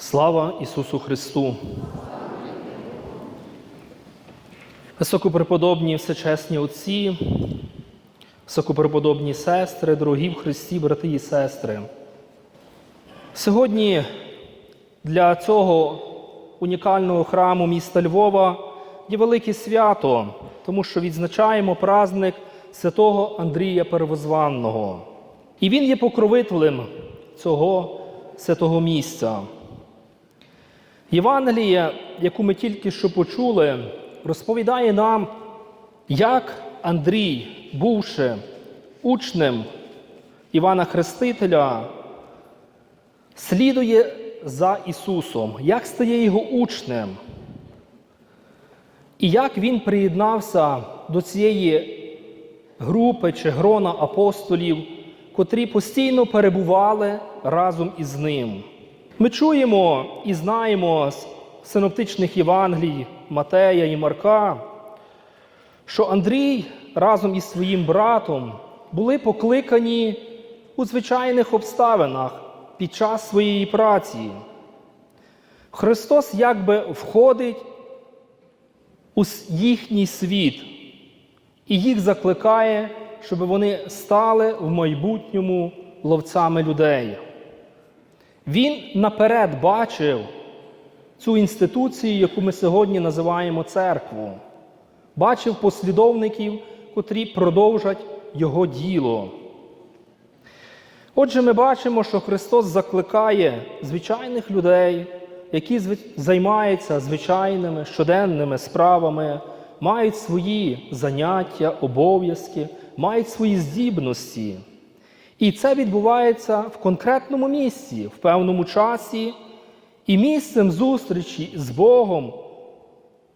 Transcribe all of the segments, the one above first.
Слава Ісусу Христу! Високопреподобні всечесні отці, високопреподобні сестри, дорогі в Христі, брати і сестри. Сьогодні для цього унікального храму міста Львова є велике свято, тому що відзначаємо праздник святого Андрія Первозванного. І він є покровителем цього святого місця. Євангелія, яку ми тільки що почули, розповідає нам, як Андрій, бувши учнем Івана Хрестителя, слідує за Ісусом, як стає його учнем, і як він приєднався до цієї групи чи грона апостолів, котрі постійно перебували разом із ним. Ми чуємо і знаємо з синоптичних Євангелій Матея і Марка, що Андрій разом із своїм братом були покликані у звичайних обставинах під час своєї праці. Христос якби входить у їхній світ і їх закликає, щоб вони стали в майбутньому ловцями людей. Він наперед бачив цю інституцію, яку ми сьогодні називаємо церкву, бачив послідовників, котрі продовжать його діло. Отже, ми бачимо, що Христос закликає звичайних людей, які займаються звичайними щоденними справами, мають свої заняття, обов'язки, мають свої здібності. І це відбувається в конкретному місці, в певному часі, і місцем зустрічі з Богом,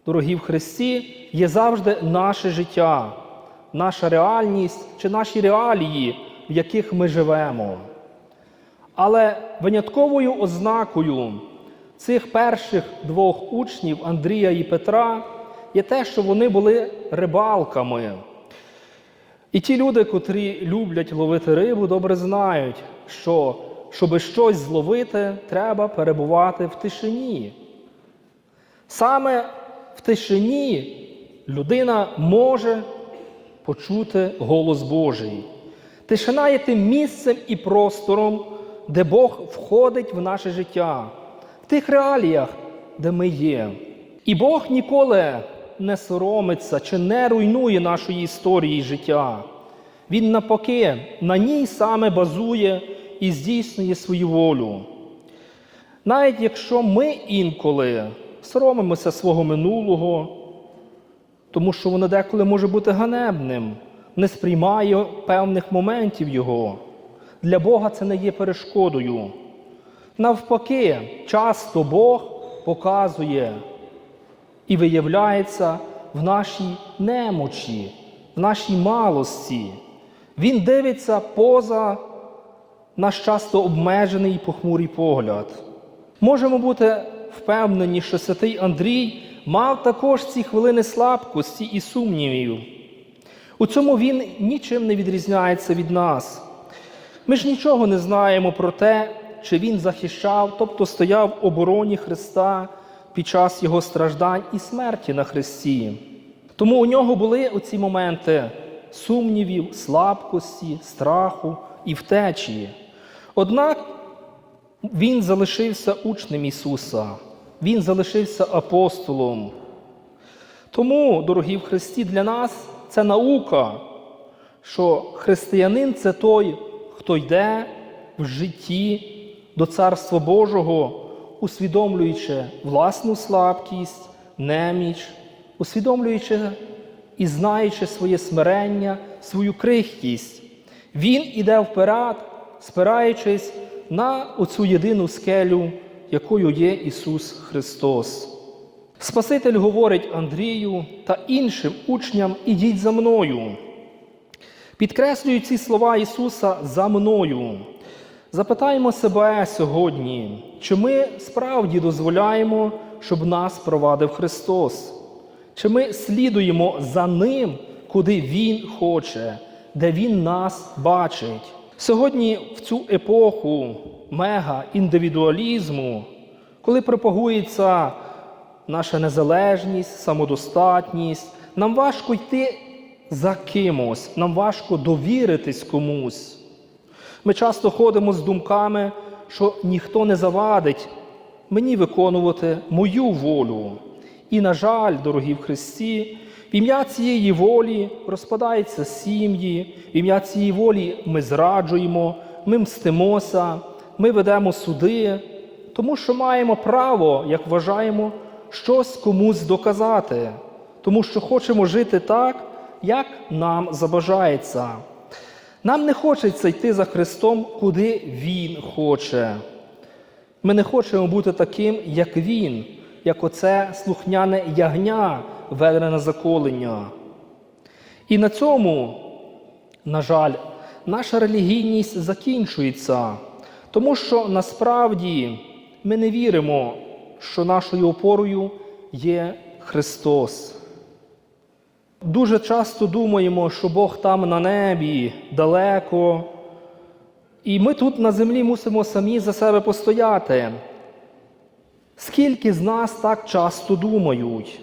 дорогі в Христі, є завжди наше життя, наша реальність чи наші реалії, в яких ми живемо. Але винятковою ознакою цих перших двох учнів Андрія і Петра є те, що вони були рибалками. І ті люди, котрі люблять ловити рибу, добре знають, що щоб щось зловити, треба перебувати в тишині. Саме в тишині людина може почути голос Божий. Тишина є тим місцем і простором, де Бог входить в наше життя, в тих реаліях, де ми є. І Бог ніколи не соромиться чи не руйнує нашої історії життя. Він навпаки на ній саме базує і здійснює свою волю. Навіть якщо ми інколи соромимося свого минулого, тому що воно деколи може бути ганебним, не сприймає певних моментів його. Для Бога це не є перешкодою. Навпаки, часто Бог показує і виявляється в нашій немочі, в нашій малості. Він дивиться поза наш часто обмежений і похмурий погляд. Можемо бути впевнені, що святий Андрій мав також ці хвилини слабкості і сумнівів. У цьому він нічим не відрізняється від нас. Ми ж нічого не знаємо про те, чи він захищав, тобто стояв в обороні Христа під час Його страждань і смерті на Христі. Тому у нього були оці моменти сумнівів, слабкості, страху і втечі. Однак він залишився учнем Ісуса, Він залишився апостолом. Тому, дорогі в Христі, для нас це наука, що християнин це той, хто йде в житті до Царства Божого, усвідомлюючи власну слабкість, неміч, усвідомлюючи і знаючи своє смирення, свою крихкість. Він іде вперед, спираючись на оцю єдину скелю, якою є Ісус Христос. Спаситель говорить Андрію та іншим учням ідіть за мною. Підкреслюю ці слова Ісуса за мною. Запитаємо себе сьогодні, чи ми справді дозволяємо, щоб нас провадив Христос? Чи ми слідуємо за Ним, куди Він хоче, де Він нас бачить? Сьогодні в цю епоху мега індивідуалізму, коли пропагується наша незалежність, самодостатність, нам важко йти за кимось, нам важко довіритись комусь. Ми часто ходимо з думками, що ніхто не завадить мені виконувати мою волю. І, на жаль, дорогі в Христі, в ім'я цієї волі розпадаються сім'ї, в ім'я цієї волі ми зраджуємо, ми мстимося, ми ведемо суди, тому що маємо право, як вважаємо, щось комусь доказати, тому що хочемо жити так, як нам забажається. Нам не хочеться йти за Христом, куди Він хоче. Ми не хочемо бути таким, як Він, як оце слухняне ягня, ведене на заколення. І на цьому, на жаль, наша релігійність закінчується, тому що насправді ми не віримо, що нашою опорою є Христос. Дуже часто думаємо, що Бог там на небі, далеко, і ми тут на землі мусимо самі за себе постояти. Скільки з нас так часто думають?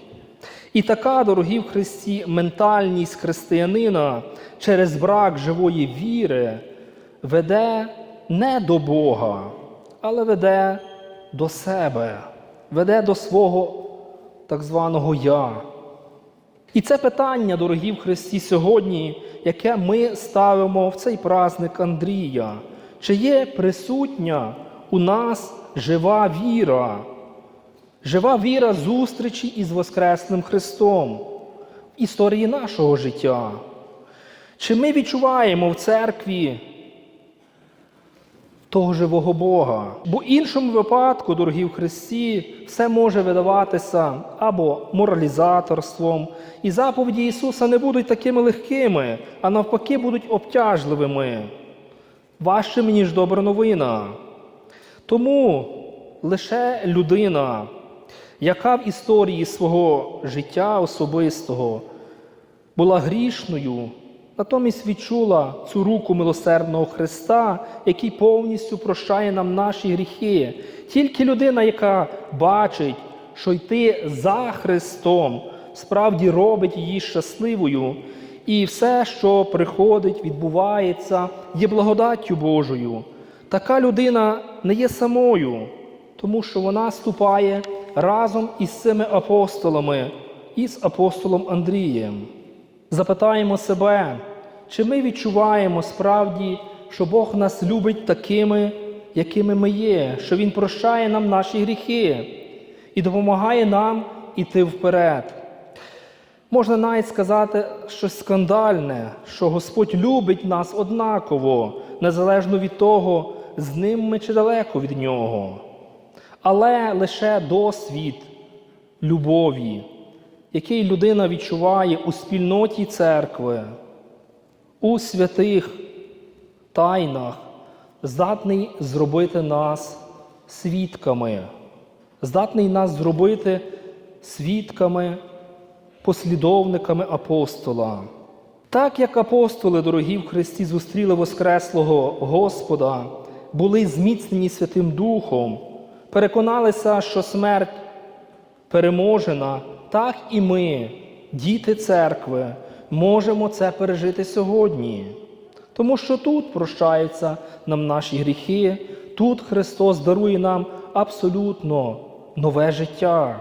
І така, дорогі в Христі, ментальність християнина через брак живої віри веде не до Бога, але веде до себе, веде до свого так званого Я. І це питання, дорогі в Христі, сьогодні, яке ми ставимо в цей праздник Андрія, чи є присутня у нас жива віра, жива віра зустрічі із Воскресним Христом в історії нашого життя? Чи ми відчуваємо в церкві того живого Бога? Бо в іншому випадку, дорогі в Христі, все може видаватися або моралізаторством, і заповіді Ісуса не будуть такими легкими, а навпаки, будуть обтяжливими, важчими, ніж добра новина. Тому лише людина, яка в історії свого життя особистого була грішною, натомість відчула цю руку милосердного Христа, який повністю прощає нам наші гріхи. Тільки людина, яка бачить, що йти за Христом, справді робить її щасливою, і все, що приходить, відбувається, є благодаттю Божою. Така людина не є самою, тому що вона ступає разом із цими апостолами, із апостолом Андрієм. Запитаємо себе, чи ми відчуваємо справді, що Бог нас любить такими, якими ми є, що Він прощає нам наші гріхи і допомагає нам іти вперед. Можна навіть сказати щось скандальне, що Господь любить нас однаково, незалежно від того, з ним ми чи далеко від Нього. Але лише досвід любові, який людина відчуває у спільноті церкви, у святих тайнах, здатний зробити нас свідками, здатний нас зробити свідками, послідовниками апостола. Так як апостоли, дорогі в Христі, зустріли Воскреслого Господа, були зміцнені Святим Духом, переконалися, що смерть переможена, так і ми, діти церкви, можемо це пережити сьогодні. Тому що тут прощаються нам наші гріхи, тут Христос дарує нам абсолютно нове життя,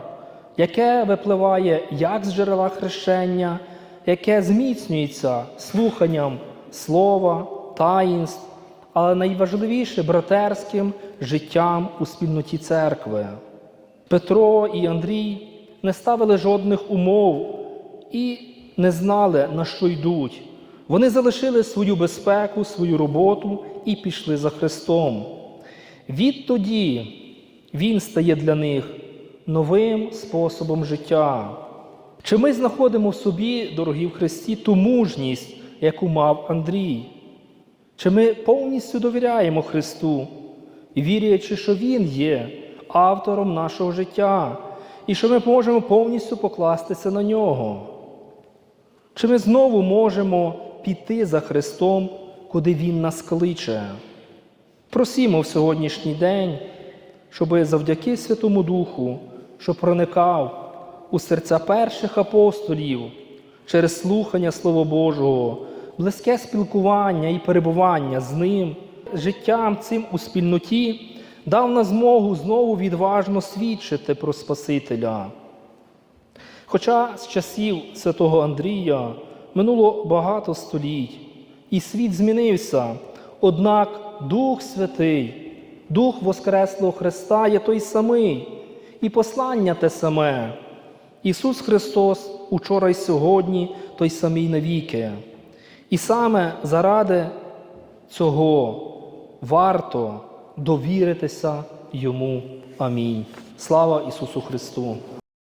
яке випливає як з джерела хрещення, яке зміцнюється слуханням слова, таїнств, але найважливіше братерським життям у спільноті церкви. Петро і Андрій не ставили жодних умов і не знали, на що йдуть. Вони залишили свою безпеку, свою роботу і пішли за Христом. Відтоді Він стає для них новим способом життя. Чи ми знаходимо в собі, дорогі в Христі, ту мужність, яку мав Андрій? Чи ми повністю довіряємо Христу, вірячи, що Він є автором нашого життя, і що ми можемо повністю покластися на нього? Чи ми знову можемо піти за Христом, куди Він нас кличе? Просімо в сьогоднішній день щоб завдяки Святому Духу, що проникав у серця перших апостолів через слухання Слова Божого, близьке спілкування і перебування з ним, життям цим у спільноті, дав нам змогу знову відважно свідчити про Спасителя. Хоча з часів святого Андрія минуло багато століть, і світ змінився, однак Дух Святий, Дух Воскреслого Христа є той самий, і послання те саме. Ісус Христос учора й сьогодні той самий навіки. І саме заради цього варто довіритися Йому. Амінь. Слава Ісусу Христу!